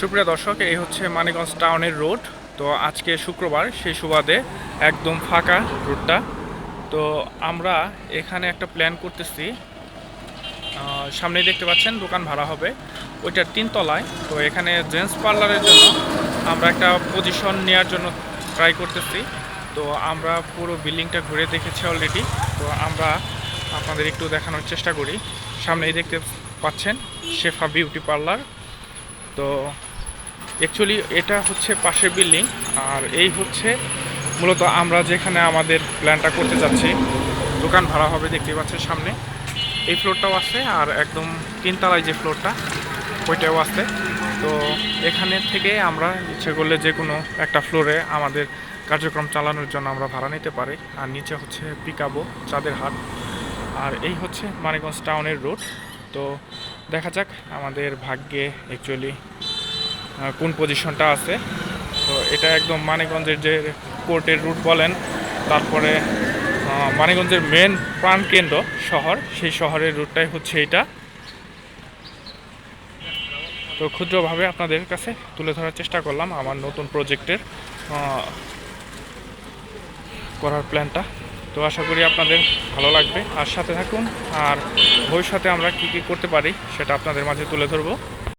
সুপ্রিয় দর্শক এই হচ্ছে মানিকগঞ্জ টাউনের রোড। তো আজকে শুক্রবার সেই সুবাদে একদম ফাঁকা রোডটা। তো আমরা এখানে একটা প্ল্যান করতেছি। আহ, সামনেই দেখতে পাচ্ছেন দোকান ভাড়া হবে। ওইটার তিনতলায়। তো এখানে জেন্টস পার্লারের জন্য আমরা একটা পজিশন নেওয়ার জন্য ট্রাই করতেছি। তো আমরা পুরো বিল্ডিংটা ঘুরে দেখেছি অলরেডি তো আমরা আপনাদের একটু দেখানোর চেষ্টা করি। সামনেই দেখতে পাচ্ছেন শেফা বিউটি পার্লার তো অ্যাকচুয়ালি এটা হচ্ছে পাশের বিল্ডিং আর এই হচ্ছে মূলত আমরা যেখানে আমাদের প্ল্যানটা করতে যাচ্ছি। দোকান ভাড়া হবে দেখতে পাচ্ছেন সামনে। এই ফ্লোরটাও আছে, আর একদম তিনতলায় যে ফ্লোরটা ওইটাও আছে। তো এখানে থেকে আমরা ইচ্ছে করলে যে কোনো একটা ফ্লোরে আমাদের কার্যক্রম চালানোর জন্য আমরা ভাড়া নিতে পারি। আর নিচে হচ্ছে পিকাবো, চাঁদের হাট। আর এই হচ্ছে মানিকগঞ্জ টাউনের রোড তো দেখা যাক আমাদের ভাগ্যে অ্যাকচুয়ালি কোন পজিশনটা আছে। তো এটা একদম মানিকগঞ্জের যে কোর্টের রুট বলেন, তারপরে মানিকগঞ্জের মেন প্রাণকেন্দ্র শহর, সেই শহরের রুটটাই হচ্ছে এটা তো ক্ষুদ্রভাবে আপনাদের কাছে তুলে ধরার চেষ্টা করলাম আমার নতুন প্রজেক্টের করার প্ল্যানটা তো আশা করি আপনাদের ভালো লাগবে। আর সাথে থাকুন, আর ভবিষ্যতে আমরা কী কী করতে পারি, সেটা আপনাদের মাঝে তুলে ধরবো।